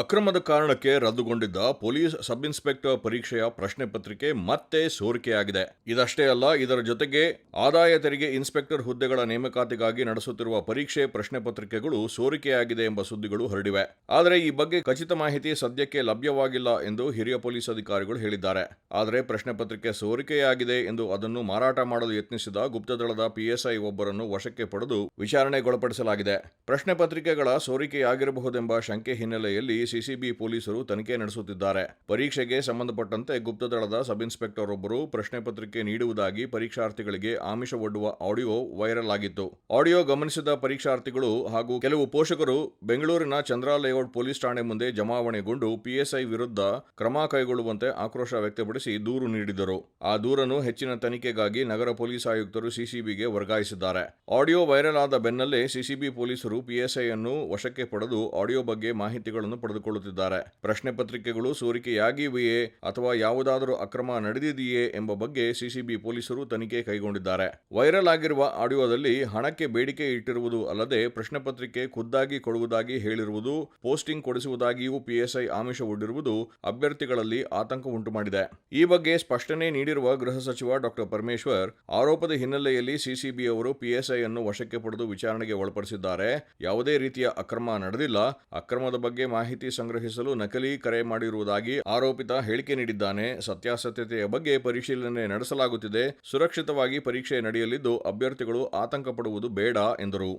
ಅಕ್ರಮದ ಕಾರಣಕ್ಕೆ ರದ್ದುಗೊಂಡಿದ್ದ police sub inspector ಪರೀಕ್ಷೆಯ ಪ್ರಶ್ನೆ ಪತ್ರಿಕೆ ಮತ್ತೆ ಸೋರಿಕೆಯಾಗಿದೆ. ಇದಷ್ಟೇ ಅಲ್ಲ, ಇದರ ಜೊತೆಗೆ ಆದಾಯ ತೆರಿಗೆ ಇನ್ಸ್ಪೆಕ್ಟರ್ ಹುದ್ದೆಗಳ ನೇಮಕಾತಿಗಾಗಿ ನಡೆಸುತ್ತಿರುವ ಪರೀಕ್ಷೆ ಪ್ರಶ್ನೆ ಪತ್ರಿಕೆಗಳು ಸೋರಿಕೆಯಾಗಿದೆ ಎಂಬ ಸುದ್ದಿಗಳು ಹರಡಿವೆ. ಆದರೆ ಈ ಬಗ್ಗೆ ಖಚಿತ ಮಾಹಿತಿ ಸದ್ಯಕ್ಕೆ ಲಭ್ಯವಾಗಿಲ್ಲ ಎಂದು ಹಿರಿಯ ಪೊಲೀಸ್ ಅಧಿಕಾರಿಗಳು ಹೇಳಿದ್ದಾರೆ. ಆದರೆ ಪ್ರಶ್ನೆ ಪತ್ರಿಕೆ ಸೋರಿಕೆಯಾಗಿದೆ ಎಂದು ಅದನ್ನು ಮಾರಾಟ ಮಾಡಲು ಯತ್ನಿಸಿದ ಗುಪ್ತದಳದ ಪಿಎಸ್ಐ ಒಬ್ಬರನ್ನು ವಶಕ್ಕೆ ಪಡೆದು ವಿಚಾರಣೆಗೊಳಪಡಿಸಲಾಗಿದೆ. ಪ್ರಶ್ನೆ ಪತ್ರಿಕೆಗಳ ಸೋರಿಕೆಯಾಗಿರಬಹುದೆಂಬ ಶಂಕೆ ಹಿನ್ನೆಲೆಯಲ್ಲಿ ಸಿಸಿಬಿ ಪೊಲೀಸರು ತನಿಖೆ ನಡೆಸುತ್ತಿದ್ದಾರೆ. ಪರೀಕ್ಷೆಗೆ ಸಂಬಂಧಪಟ್ಟಂತೆ ಗುಪ್ತದಳದ ಸಬ್ ಇನ್ಸ್ಪೆಕ್ಟರ್ ಒಬ್ಬರು ಪ್ರಶ್ನೆ ಪತ್ರಿಕೆ ನೀಡುವುದಾಗಿ ಪರೀಕ್ಷಾರ್ಥಿಗಳಿಗೆ ಆಮಿಷ ಒಡ್ಡುವ ಆಡಿಯೋ ವೈರಲ್ ಆಗಿತ್ತು. ಆಡಿಯೋ ಗಮನಿಸಿದ ಪರೀಕ್ಷಾರ್ಥಿಗಳು ಹಾಗೂ ಕೆಲವು ಪೋಷಕರು ಬೆಂಗಳೂರಿನ ಚಂದ್ರ ಲೇಔಟ್ ಪೊಲೀಸ್ ಠಾಣೆ ಮುಂದೆ ಜಮಾವಣೆಗೊಂಡು ಪಿಎಸ್ಐ ವಿರುದ್ಧ ಕ್ರಮ ಕೈಗೊಳ್ಳುವಂತೆ ಆಕ್ರೋಶ ವ್ಯಕ್ತಪಡಿಸಿ ದೂರು ನೀಡಿದರು. ಆ ದೂರನ್ನು ಹೆಚ್ಚಿನ ತನಿಖೆಗಾಗಿ ನಗರ ಪೊಲೀಸ್ ಆಯುಕ್ತರು ಸಿಸಿಬಿಗೆ ವರ್ಗಾಯಿಸಿದ್ದಾರೆ. ಆಡಿಯೋ ವೈರಲ್ ಆದ ಬೆನ್ನಲ್ಲೇ ಸಿಸಿಬಿ ಪೊಲೀಸರು ಪಿಎಸ್ಐ ಅನ್ನು ವಶಕ್ಕೆ ಪಡೆದು ಆಡಿಯೋ ಬಗ್ಗೆ ಮಾಹಿತಿಗಳನ್ನು ಪಡೆದುಕೊಳ್ಳುತ್ತಿದ್ದಾರೆ. ಪ್ರಶ್ನೆ ಪತ್ರಿಕೆಗಳು ಸೋರಿಕೆಯಾಗಿವೆಯೇ ಅಥವಾ ಯಾವುದಾದರೂ ಅಕ್ರಮ ನಡೆದಿದೆಯೇ ಎಂಬ ಬಗ್ಗೆ ಸಿಸಿಬಿ ಪೊಲೀಸರು ತನಿಖೆ ಕೈಗೊಂಡಿದ್ದಾರೆ. ವೈರಲ್ ಆಗಿರುವ ಆಡಿಯೋದಲ್ಲಿ ಹಣಕ್ಕೆ ಬೇಡಿಕೆ ಇಟ್ಟಿರುವುದು ಅಲ್ಲದೆ ಪ್ರಶ್ನೆ ಪತ್ರಿಕೆ ಖುದ್ದಾಗಿ ಕೊಡುವುದಾಗಿ ಹೇಳಿರುವುದು, ಪೋಸ್ಟಿಂಗ್ ಕೊಡಿಸುವುದಾಗಿಯೂ ಪಿಎಸ್ಐ ಆಮಿಷವೊಡ್ಡಿರುವುದು ಅಭ್ಯರ್ಥಿಗಳಲ್ಲಿ ಆತಂಕ ಉಂಟುಮಾಡಿದೆ. ಈ ಬಗ್ಗೆ ಸ್ಪಷ್ಟನೆ ನೀಡಿರುವ ಗೃಹ ಸಚಿವ ಡಾಕ್ಟರ್ ಪರಮೇಶ್ವರ್, ಆರೋಪದ ಹಿನ್ನೆಲೆಯಲ್ಲಿ ಸಿಸಿಬಿ ಅವರು ಪಿಎಸ್ಐ ಅನ್ನು ವಶಕ್ಕೆ ಪಡೆದು ವಿಚಾರಣೆಗೆ ಒಳಪಡಿಸಿದ್ದಾರೆ. ಯಾವುದೇ ರೀತಿಯ ಅಕ್ರಮ ನಡೆದಿಲ್ಲ. ಅಕ್ರಮದ ಬಗ್ಗೆ ಮಾಹಿತಿ ಸಂಗ್ರಹಿಸಲು ನಕಲಿ ಕರೆ ಮಾಡಿರುವುದಾಗಿ ಆರೋಪಿತ ಹೇಳಿಕೆ ನೀಡಿದ್ದಾನೆ. ಸತ್ಯಾಸತ್ಯತೆಯ ಬಗ್ಗೆ ಪರಿಶೀಲನೆ ನಡೆಸಲಾಗುತ್ತಿದೆ. ಸುರಕ್ಷಿತವಾಗಿ ಪರೀಕ್ಷೆ ನಡೆಯಲಿದ್ದು, ಅಭ್ಯರ್ಥಿಗಳು ಆತಂಕ ಪಡುವುದು ಬೇಡ, ಎಂದರು.